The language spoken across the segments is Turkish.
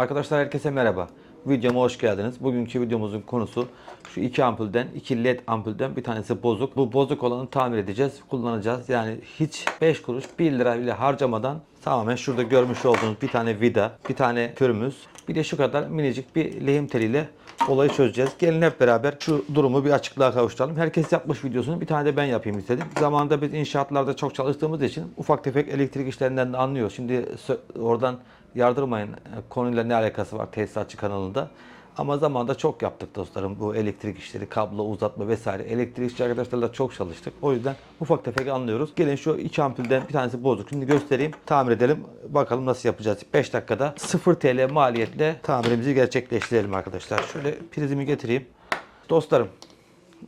Arkadaşlar herkese merhaba. Videoma hoş geldiniz. Bugünkü videomuzun konusu şu iki ampulden, iki led ampulden bir tanesi bozuk. Bu bozuk olanı tamir edeceğiz, kullanacağız. Yani hiç 5 kuruş 1 lira bile harcamadan tamamen şurada görmüş olduğunuz bir tane vida, bir tane körümüz, bir de şu kadar minicik bir lehim teliyle olayı çözeceğiz. Gelin hep beraber şu durumu bir açıklığa kavuşturalım. Herkes yapmış videosunu bir tane de ben yapayım istedim. Zamanında biz inşaatlarda çok çalıştığımız için ufak tefek elektrik işlerinden de anlıyoruz. Şimdi oradan yardırmayın e, konuyla ne alakası var tesisatçı kanalında. Ama zamanda çok yaptık dostlarım bu elektrik işleri, kablo uzatma vesaire. Elektrikçi arkadaşlarla çok çalıştık. O yüzden ufak tefek anlıyoruz. Gelin şu iki ampulden bir tanesi bozuk. Şimdi göstereyim. Tamir edelim. Bakalım nasıl yapacağız. 5 dakikada 0 TL maliyetle tamirimizi gerçekleştirelim arkadaşlar. Şöyle prizimi getireyim. Dostlarım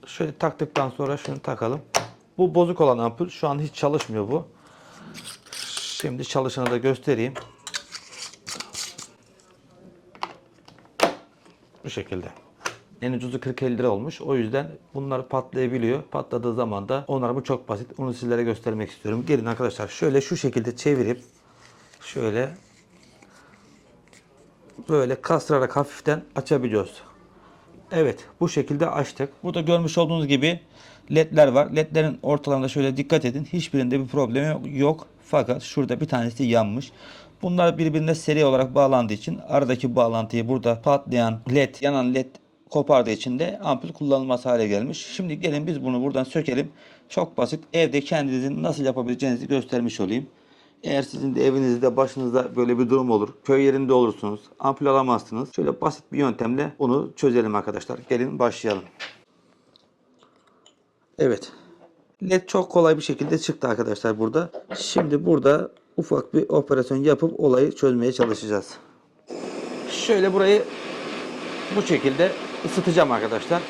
şöyle taktıktan sonra şunu takalım. Bu bozuk olan ampul şu an hiç çalışmıyor bu. Şimdi çalışanı da göstereyim. Bu şekilde. En ucuzu 40-50 lira olmuş. O yüzden bunlar patlayabiliyor. Patladığı zaman da onlar bu çok basit. Onu sizlere göstermek istiyorum. Gelin arkadaşlar şöyle şu şekilde çevirip şöyle böyle kastırarak hafiften açabiliyoruz. Evet bu şekilde açtık. Burada görmüş olduğunuz gibi ledler var. Ledlerin ortalarında şöyle dikkat edin. Hiçbirinde bir problem yok. Fakat şurada bir tanesi yanmış. Bunlar birbirine seri olarak bağlandığı için aradaki bağlantıyı burada patlayan led, yanan led kopardığı için de ampul kullanılmaz hale gelmiş. Şimdi gelin biz bunu buradan sökelim. Çok basit. Evde kendinizin nasıl yapabileceğinizi göstermiş olayım. Eğer sizin de evinizde başınızda böyle bir durum olur, köy yerinde olursunuz, ampul alamazsınız. Şöyle basit bir yöntemle onu çözelim arkadaşlar. Gelin başlayalım. Evet. LED çok kolay bir şekilde çıktı arkadaşlar burada. Şimdi burada ufak bir operasyon yapıp olayı çözmeye çalışacağız. Şöyle burayı bu şekilde ısıtacağım arkadaşlar.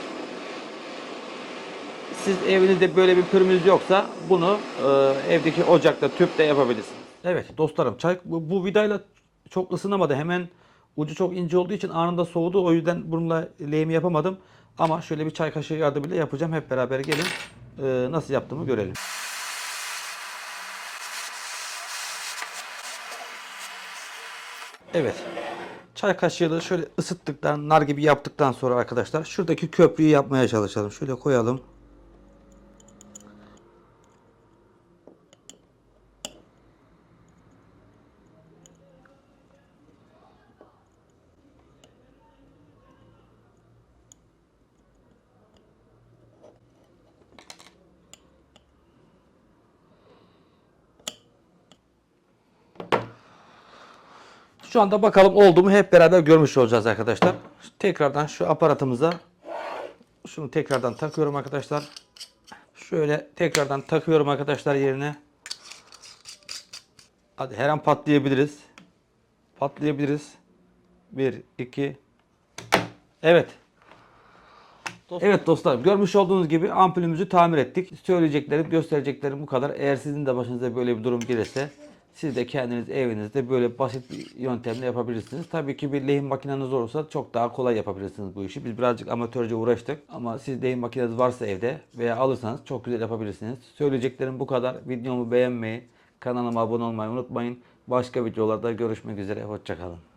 Siz evinizde böyle bir pürmüz yoksa bunu e, evdeki ocakta, tüpte yapabilirsiniz. Evet dostlarım çay bu, bu vidayla çok ısınamadı. Hemen ucu çok ince olduğu için anında soğudu. O yüzden bununla lehimi yapamadım. Ama şöyle bir çay kaşığı yardımıyla yapacağım. Hep beraber gelin e, nasıl yaptığımı görelim. Evet. Çay kaşığıyla şöyle ısıttıktan, nar gibi yaptıktan sonra arkadaşlar şuradaki köprüyü yapmaya çalışalım. Şöyle koyalım. Şu anda bakalım oldu mu hep beraber görmüş olacağız arkadaşlar. Tekrardan şu aparatımıza şunu tekrardan takıyorum arkadaşlar. Şöyle tekrardan takıyorum arkadaşlar yerine. Hadi her an patlayabiliriz. Patlayabiliriz. 1 2 Evet. Evet dostlar görmüş olduğunuz gibi ampulümüzü tamir ettik. Söyleyeceklerim göstereceklerim bu kadar. Eğer sizin de başınıza böyle bir durum gelirse siz de kendiniz evinizde böyle basit bir yöntemle yapabilirsiniz. Tabii ki bir lehim makineniz olursa çok daha kolay yapabilirsiniz bu işi. Biz birazcık amatörce uğraştık ama siz lehim makineniz varsa evde veya alırsanız çok güzel yapabilirsiniz. Söyleyeceklerim bu kadar. Videomu beğenmeyi, kanalıma abone olmayı unutmayın. Başka videolarda görüşmek üzere. Hoşçakalın.